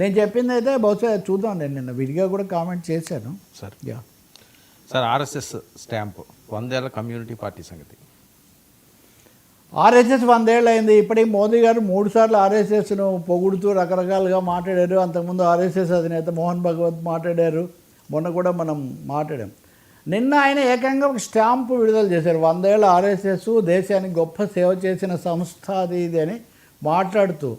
నేను చెప్పింది అయితే బహుశా చూద్దాం. నేను నిన్న విడిగా కూడా కామెంట్ చేశాను. Sir. Yeah. Sir RSS stamp వందేళ్ళ community party సంగతి. ఆర్ఎస్ఎస్ వందేళ్ళు అయింది ఇప్పటికి మోదీ గారు మూడు సార్లు ఆర్ఎస్ఎస్ను పొగుడుతూ రకరకాలుగా మాట్లాడారు. అంతకుముందు ఆర్ఎస్ఎస్ అధినేత మోహన్ భగవత్ మాట్లాడారు. మొన్న కూడా మనం మాట్లాడాం. నిన్న ఆయన ఏకంగా ఒక స్టాంపు విడుదల చేశారు. వందేళ్ళ ఆర్ఎస్ఎస్ దేశానికి గొప్ప సేవ చేసిన సంస్థ అది ఇది అని మాట్లాడుతూ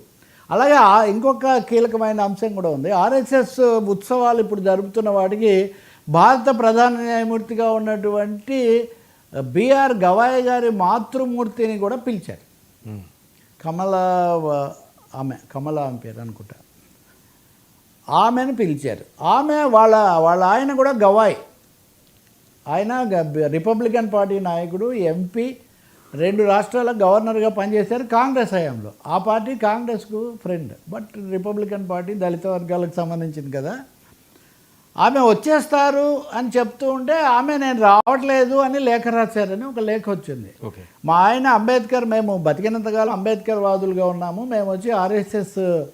అలాగే ఇంకొక కీలకమైన అంశం కూడా ఉంది. ఆర్ఎస్ఎస్ ఉత్సవాలు ఇప్పుడు జరుపుతున్న వాటికి భారత ప్రధాన న్యాయమూర్తిగా ఉన్నటువంటి బిఆర్ గవాయ్ గారి మాతృమూర్తిని కూడా పిలిచారు. కమల ఆమె కమల ఆమె పేరు అనుకుంటా. ఆమెను పిలిచారు. ఆమె వాళ్ళ వాళ్ళ ఆయన కూడా గవాయ్. ఆయన రిపబ్లికన్ పార్టీ నాయకుడు ఎంపీ రెండు రాష్ట్రాల గవర్నర్గా పనిచేశారు కాంగ్రెస్ హయాంలో. ఆ పార్టీ కాంగ్రెస్కు ఫ్రెండ్. బట్ రిపబ్లికన్ పార్టీ దళిత వర్గాలకు సంబంధించింది కదా. ఆమె వచ్చేస్తారు అని చెప్తూ ఉంటే ఆమె నేను రావట్లేదు అని లేఖ రాశారని ఒక లేఖ వచ్చింది. ఓకే. మా ఆయన అంబేద్కర్ మేము బతికినంతకాలం అంబేద్కర్ వాదులుగా ఉన్నాము. మేము వచ్చి ఆర్ఎస్ఎస్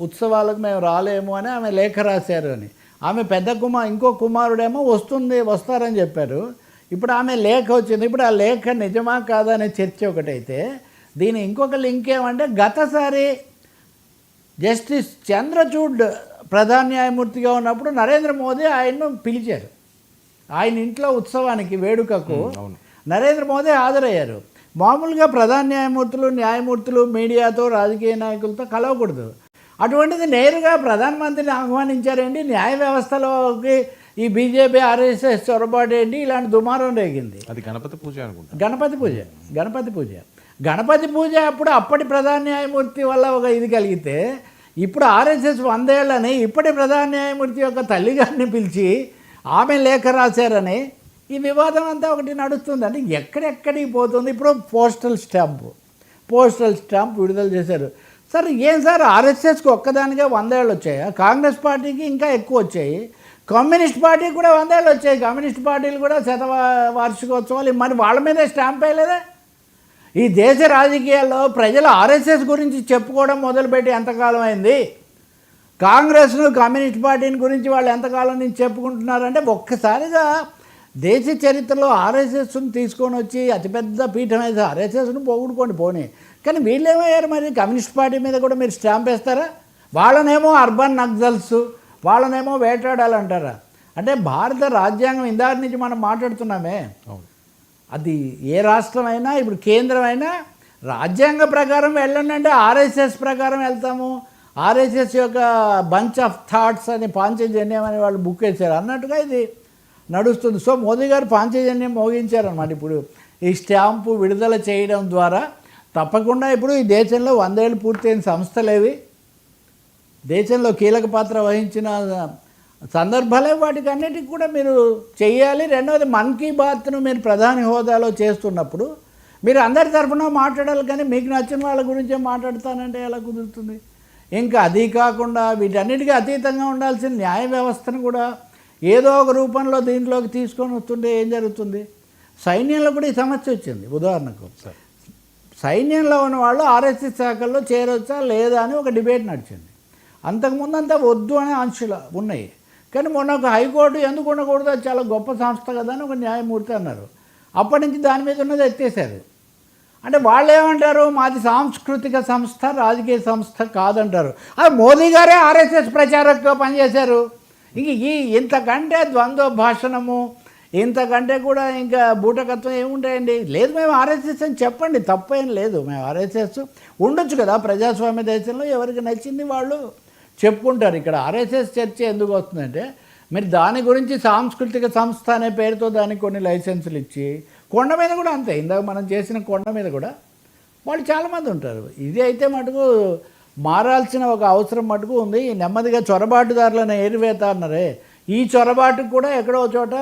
ఉత్సవాలకు మేము రాలేము అని ఆమె లేఖ రాశారు అని. ఆమె పెద్ద కుమార్ ఇంకో కుమారుడేమో వస్తుంది వస్తారని చెప్పారు. ఇప్పుడు ఆమె లేఖ వచ్చింది. ఇప్పుడు ఆ లేఖ నిజమా కాదా అనే చర్చ ఒకటైతే దీని ఇంకొక లింక్ ఏమంటే గతసారి జస్టిస్ చంద్రచూడ్ ప్రధాన న్యాయమూర్తిగా ఉన్నప్పుడు నరేంద్ర మోదీ ఆయన్ను పిలిచారు. ఆయన ఇంట్లో ఉత్సవానికి వేడుకకు. నరేంద్ర మోదీ హాజరయ్యారు. మామూలుగా ప్రధాన న్యాయమూర్తులు న్యాయమూర్తులు మీడియాతో రాజకీయ నాయకులతో కలవకూడదు. అటువంటిది నేరుగా ప్రధానమంత్రిని ఆహ్వానించారండి. న్యాయ వ్యవస్థలోకి ఈ బీజేపీ ఆర్ఎస్ఎస్ చొరబాటు ఏంటి? ఇలాంటి దుమారం రేగింది. అది గణపతి పూజ అనుకుంటా. గణపతి పూజ గణపతి పూజ. గణపతి పూజ అప్పుడు అప్పటి ప్రధాన న్యాయమూర్తి వల్ల ఒక ఇది కలిగితే ఇప్పుడు ఆర్ఎస్ఎస్ వందేళ్ళని ఇప్పటి ప్రధాన న్యాయమూర్తి యొక్క తల్లిగారిని పిలిచి ఆమె లేఖ రాశారని ఈ వివాదం అంతా ఒకటి నడుస్తుంది. అంటే ఎక్కడెక్కడికి పోతుంది? ఇప్పుడు పోస్టల్ స్టాంపు. పోస్టల్ స్టాంప్ విడుదల చేశారు. సార్ ఏం సార్? ఆర్ఎస్ఎస్కి ఒక్కదానికే వందేళ్ళు వచ్చాయా? కాంగ్రెస్ పార్టీకి ఇంకా ఎక్కువ వచ్చాయి. కమ్యూనిస్ట్ పార్టీ కూడా వందేళ్ళు వచ్చాయి. కమ్యూనిస్ట్ పార్టీలు కూడా శత వార్షికోత్సవాలు మరి వాళ్ళ మీదే స్టాంప్ అయ్యలేదే ఈ దేశ రాజకీయాల్లో ప్రజలు ఆర్ఎస్ఎస్ గురించి చెప్పుకోవడం మొదలుపెట్టి ఎంతకాలం అయింది? కాంగ్రెస్ను కమ్యూనిస్ట్ పార్టీని గురించి వాళ్ళు ఎంతకాలం నుంచి చెప్పుకుంటున్నారంటే ఒక్కసారిగా దేశ చరిత్రలో ఆర్ఎస్ఎస్ను తీసుకొని వచ్చి అతిపెద్ద పీఠం అయితే ఆర్ఎస్ఎస్ను పోగొట్టుకోండి పోనీ. కానీ వీళ్ళేమయ్యారు మరి? కమ్యూనిస్ట్ పార్టీ మీద కూడా మీరు స్టాంప్ వేస్తారా? వాళ్ళనేమో అర్బన్ నక్సల్స్ వాళ్ళనేమో వేటాడాలంటారా? అంటే భారత రాజ్యాంగం ఇందాక నుంచి మనం మాట్లాడుతున్నామే. అది ఏ రాష్ట్రమైనా ఇప్పుడు కేంద్రం అయినా రాజ్యాంగ ప్రకారం వెళ్ళండి అంటే ఆర్ఎస్ఎస్ ప్రకారం వెళ్తాము. ఆర్ఎస్ఎస్ యొక్క బంచ్ ఆఫ్ థాట్స్ అని పాంచజన్యం అని వాళ్ళు బుక్ వేశారు అన్నట్టుగా ఇది నడుస్తుంది. సో మోదీ గారు పాంచజన్యం మోగించారనమాట ఇప్పుడు ఈ స్టాంపు విడుదల చేయడం ద్వారా తప్పకుండా ఇప్పుడు ఈ దేశంలో వందేళ్ళు పూర్తయిన సంస్థలేవి. దేశంలో కీలక పాత్ర వహించిన సందర్భాలే వాటికి అన్నిటికి కూడా మీరు చేయాలి రెండవది మన్ కీ బాత్ను మీరు ప్రధాని హోదాలో చేస్తున్నప్పుడు మీరు అందరి తరఫున మాట్లాడాలి కానీ మీకు నచ్చిన వాళ్ళ గురించే మాట్లాడతానంటే ఎలా కుదురుతుంది? ఇంకా అది కాకుండా వీటన్నిటికీ అతీతంగా ఉండాల్సిన న్యాయ వ్యవస్థను కూడా ఏదో ఒక రూపంలో దీంట్లోకి తీసుకొని వస్తుంటే ఏం జరుగుతుంది? సైన్యంలో కూడా ఈ సమస్య వచ్చింది. ఉదాహరణకు సైన్యంలో ఉన్న వాళ్ళు ఆర్ఎస్ఎస్ శాఖల్లో చేరొచ్చా లేదా అని ఒక డిబేట్ నడిచింది. అంతకుముందు అంతా వద్దు అనే ఆంక్షలు ఉన్నాయి. కానీ మొన్న ఒక హైకోర్టు ఎందుకు ఉండకూడదు? అది చాలా గొప్ప సంస్థ కదా అని ఒక న్యాయమూర్తి అన్నారు. అప్పటి నుంచి దాని మీద ఉన్నది ఎత్తేసారు అంటే వాళ్ళు ఏమంటారు? మాది సాంస్కృతిక సంస్థ రాజకీయ సంస్థ కాదంటారు. అది మోదీ గారే ఆర్ఎస్ఎస్ ప్రచారకుగా పనిచేశారు. ఇంక ఈ ఇంతకంటే ద్వంద్వ భాషణము ఇంతకంటే కూడా ఇంకా బూటకత్వం ఏముంటాయండి? లేదు మేము ఆర్ఎస్ఎస్ అని చెప్పండి. తప్పేం లేదు. మేము ఆర్ఎస్ఎస్ ఉండొచ్చు కదా ప్రజాస్వామ్య దేశంలో ఎవరికి నచ్చింది వాళ్ళు? చెప్పుకుంటారు. ఇక్కడ ఆర్ఎస్ఎస్ చర్చ ఎందుకు వస్తుందంటే మీరు దాని గురించి సాంస్కృతిక సంస్థ అనే పేరుతో దానికి కొన్ని లైసెన్సులు ఇచ్చి కొండ మీద కూడా అంతే. ఇందాక మనం చేసిన కొండ మీద కూడా వాళ్ళు చాలామంది ఉంటారు. ఇది అయితే మటుకు మారాల్సిన ఒక అవసరం మటుకు ఉంది. నెమ్మదిగా చొరబాటుదారులను ఏరివేత అన్నారే. ఈ చొరబాటుకు కూడా ఎక్కడో చోట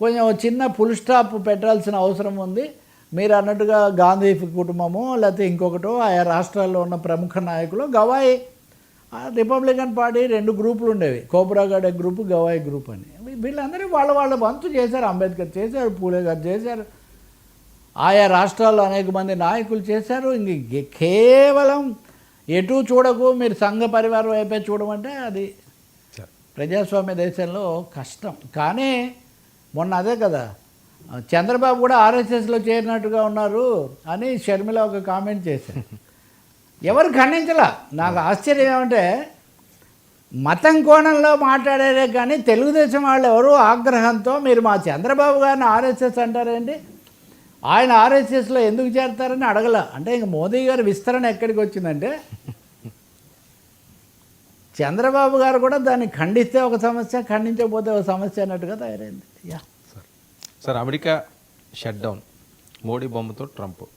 కొంచెం చిన్న ఫుల్ స్టాప్ పెట్టాల్సిన అవసరం ఉంది. మీరు అన్నట్టుగా గాంధీ కుటుంబము లేకపోతే ఇంకొకటో ఆయా రాష్ట్రాల్లో ఉన్న ప్రముఖ నాయకులు గవాయి రిపబ్లికన్ పార్టీ రెండు గ్రూపులు ఉండేవి. కోబ్రాగడ్ గ్రూపు గవాయి గ్రూప్ అని. వీళ్ళందరూ వాళ్ళ వాళ్ళ వంతు చేశారు. అంబేద్కర్ చేశారు పూలే గారు చేశారు. ఆయా రాష్ట్రాల్లో అనేక మంది నాయకులు చేశారు. ఇంక కేవలం ఎటు చూడకు మీరు సంఘ పరివారం వైపే చూడమంటే అది ప్రజాస్వామ్య దేశంలో కష్టం. కానీ మొన్న అదే కదా చంద్రబాబు కూడా ఆర్ఎస్ఎస్లో చేరినట్టుగా ఉన్నారు అని షర్మిల ఒక కామెంట్ చేశారు. ఎవరు ఖండించలా? నాకు ఆశ్చర్యం ఏమంటే మతం కోణంలో మాట్లాడారే కానీ తెలుగుదేశం వాళ్ళు ఎవరు ఆగ్రహంతో మీరు మా చంద్రబాబు గారిని ఆర్ఎస్ఎస్ అంటారేంటి? ఆయన ఆర్ఎస్ఎస్లో ఎందుకు చేరతారని అడగల. అంటే ఇంక మోదీ గారి విస్తరణ ఎక్కడికి వచ్చిందంటే చంద్రబాబు గారు కూడా దాన్ని ఖండిస్తే ఒక సమస్య ఖండించకపోతే ఒక సమస్య అన్నట్టుగా తయారైంది. Yeah. Sir sir America shut down Modi బొమ్మతో ట్రంప్.